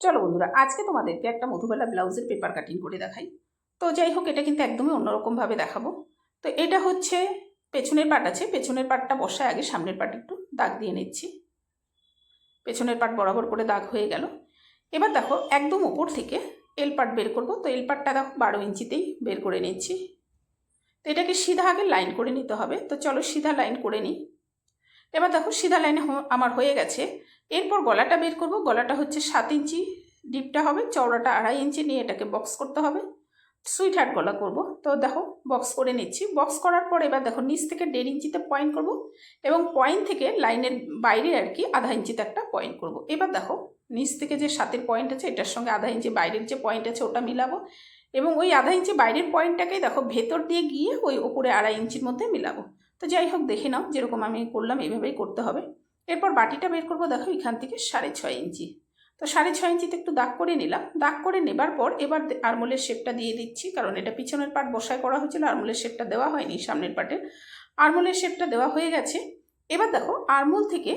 চলো বন্ধুরা, আজকে তোমাদেরকে একটা মধুবেলা ব্লাউজের পেপার কাটিং করে দেখাই। তো যাই হোক, এটা কিন্তু একদমই অন্যরকমভাবে দেখাবো। তো এটা হচ্ছে, পেছনের পাট আছে, পেছনের পাটটা বসায় আগে, সামনের পাট একটু দাগ দিয়ে নিচ্ছি। পেছনের পাট বরাবর করে দাগ হয়ে গেল। এবার দেখো, একদম ওপর থেকে এল পাট বের করব। তো এল পাটটা দেখো, বারো ইঞ্চিতেই বের করে নিচ্ছি। তো এটাকে সিধা আগে লাইন করে নিতে হবে। তো চলো, সিধা লাইন করে নিই। এবার দেখো সিধা লাইনে আমার হয়ে গেছে। এরপর গলাটা বের করব। গলাটা হচ্ছে সাত ইঞ্চি, ডিপটা হবে চওড়াটা আড়াই ইঞ্চি, নিয়ে এটাকে বক্স করতে হবে। সুইট হার্ট গলা করব। তো দেখো, বক্স করে নিচ্ছি। বক্স করার পর এবার দেখো নিচ থেকে দেড় ইঞ্চিতে পয়েন্ট করব এবং পয়েন্ট থেকে লাইনের বাইরে আর কি আধা ইঞ্চিতে একটা পয়েন্ট করব। এবার দেখো, নিচ থেকে যে সাতের পয়েন্ট আছে, এটার সঙ্গে আধা ইঞ্চি বাইরের যে পয়েন্ট আছে, ওটা মিলাবো এবং ওই আধা ইঞ্চি বাইরের পয়েন্টটাকে দেখো ভেতর দিয়ে গিয়ে ওই ওপরে আড়াই ইঞ্চির মধ্যে মিলাবো। তো যাই হোক, দেখে নাও যেরকম আমি করলাম এইভাবেই করতে হবে। এরপর বাটিটা বের করব, দেখো এখান থেকে সাড়ে ছয় ইঞ্চি। তো সাড়ে ছয় ইঞ্চিতে একটু দাগ করে নিলাম। দাগ করে নেবার পর এবার আরমোলের শেপটা দিয়ে দিচ্ছি, কারণ এটা পিছনের পাট বসায় করা হয়েছিল, আরমোলের শেপটা দেওয়া হয়নি সামনের পাটে। আরমোলের শেপটা দেওয়া হয়ে গেছে। এবার দেখো, আরমোল থেকে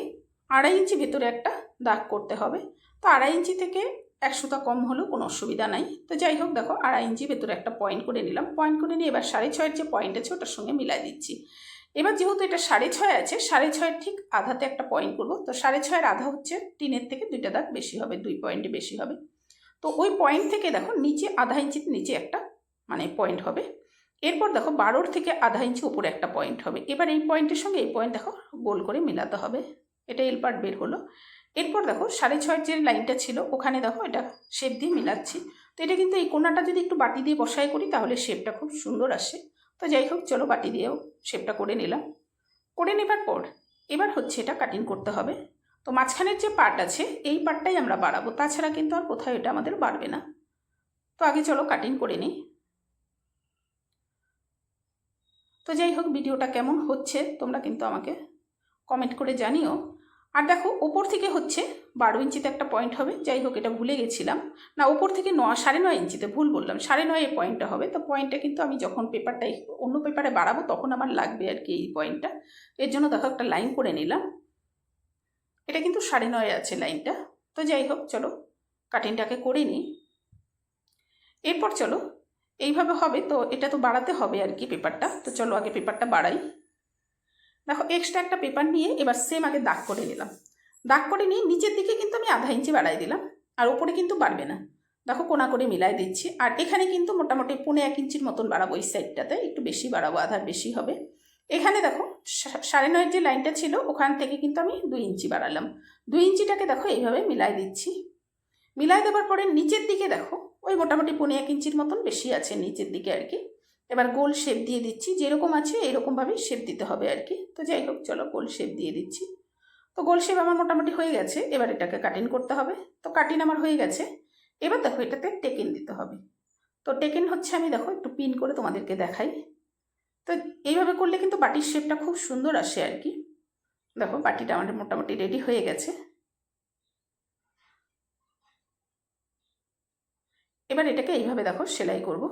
আড়াই ইঞ্চি ভেতরে একটা দাগ করতে হবে। তো আড়াই ইঞ্চি থেকে এক সুতা কম হলেও কোনো অসুবিধা নাই। তো যাই হোক, দেখো আড়াই ইঞ্চি ভেতরে একটা পয়েন্ট করে নিলাম। পয়েন্ট করে নিয়ে এবার সাড়ে ছয়ের যে পয়েন্ট আছে, ওটার সঙ্গে মিলাই দিচ্ছি। এবার যেহেতু এটা সাড়ে ছয় আছে, সাড়ে ছয়ের ঠিক আধাতে একটা পয়েন্ট করব। তো সাড়ে ছয়ের আধা হচ্ছে তিনের থেকে দুইটা দাগ বেশি হবে, দুই পয়েন্টে বেশি হবে। তো ওই পয়েন্ট থেকে দেখো নিচে আধা ইঞ্চির নিচে একটা মানে পয়েন্ট হবে। এরপর দেখো বারোর থেকে আধা ইঞ্চি উপরে একটা পয়েন্ট হবে। এবার এই পয়েন্টের সঙ্গে এই পয়েন্ট দেখো গোল করে মেলাতে হবে। এটা এল পার্ট বের হলো। এরপর দেখো সাড়ে ছয়ের যে লাইনটা ছিল, ওখানে দেখো এটা শেপ দিয়ে মিলাচ্ছি। তো এটা কিন্তু এই কোনাটা যদি একটু বাটি দিয়ে বসাই করি, তাহলে শেপটা খুব সুন্দর আসে। তো যাই হোক, চলো বাটি দিয়েও শেপটা করে নিলাম। করে নেবার পর এবার হচ্ছে এটা কাটিং করতে হবে। তো মাঝখানের যে পার্ট আছে, এই পার্টটাই আমরা বাড়াবো। তাছাড়া কিন্তু আর কোথাও এটা আমাদের বাড়বে না। তো আগে চলো কাটিং করে নিই। তো যাই হোক, ভিডিওটা কেমন হচ্ছে তোমরা কিন্তু আমাকে কমেন্ট করে জানিও। আর দেখো, ওপর থেকে হচ্ছে বারো ইঞ্চিতে একটা পয়েন্ট হবে। যাই হোক, এটা ভুলে গেছিলাম। না, ওপর থেকে ন, সাড়ে নয় ইঞ্চিতে ভুল বললাম। সাড়ে নয় পয়েন্টটা হবে। তো পয়েন্টটা কিন্তু আমি যখন পেপারটা অন্য পেপারে বাড়াবো, তখন আমার লাগবে আর কি এই পয়েন্টটা এর জন্য দেখো, একটা লাইন করে নিলাম। এটা কিন্তু সাড়ে নয় আছে লাইনটা তো যাই হোক, চলো কাটিংটাকে করে নিই। এরপর চলো, এইভাবে হবে। তো এটা তো বাড়াতে হবে আর কি পেপারটা তো চলো, আগে পেপারটা বাড়াই। দেখো এক্সট্রা একটা পেপার নিয়ে এবার সেম আগে দাগ করে নিলাম। দাগ করে নিয়ে নিচের দিকে কিন্তু আমি আধা ইঞ্চি বাড়াই দিলাম, আর ওপরে কিন্তু বাড়বে না। দেখো, কোনা করে মিলাই দিচ্ছি, আর এখানে কিন্তু মোটামুটি পৌনে এক ইঞ্চির মতন বাড়াবো এই সাইডটাতে একটু বেশি বাড়াবো, আধার বেশি হবে। এখানে দেখো সাড়ে নয়ের যে লাইনটা ছিল, ওখান থেকে কিন্তু আমি দুই ইঞ্চি বাড়ালাম। দুই ইঞ্চিটাকে দেখো, এইভাবে মিলাই দিচ্ছি। মিলাই দেওয়ার পরে নিচের দিকে দেখো, ওই মোটামুটি পৌনে এক ইঞ্চির মতন বেশি আছে নিচের দিকে আর কি। এবার গোল শেপ দিয়ে দিচ্ছি, যেরকম আছে এরকমভাবেই শেপ দিতে হবে আর কি। তো যাই হোক, চলো গোল শেপ দিয়ে দিচ্ছি। তো গোল শেপ আমার মোটামুটি হয়ে গেছে, এবার এটাকে কাটিং করতে হবে। তো কাটিং আমার হয়ে গেছে, এবার দেখো এটাতে টেকেন দিতে হবে। তো টেকেন হচ্ছে আমি দেখো একটু পিন করে তোমাদেরকে দেখাই। তো এইভাবে করলে কিন্তু বাটির শেপটা খুব সুন্দর আসে আর কি। দেখো বাটিটা আমাদের মোটামুটি রেডি হয়ে গেছে। এবার এটাকে এইভাবে দেখো সেলাই করব।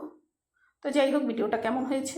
তো যাই হোক ভিডিওটা কেমন হয়েছে?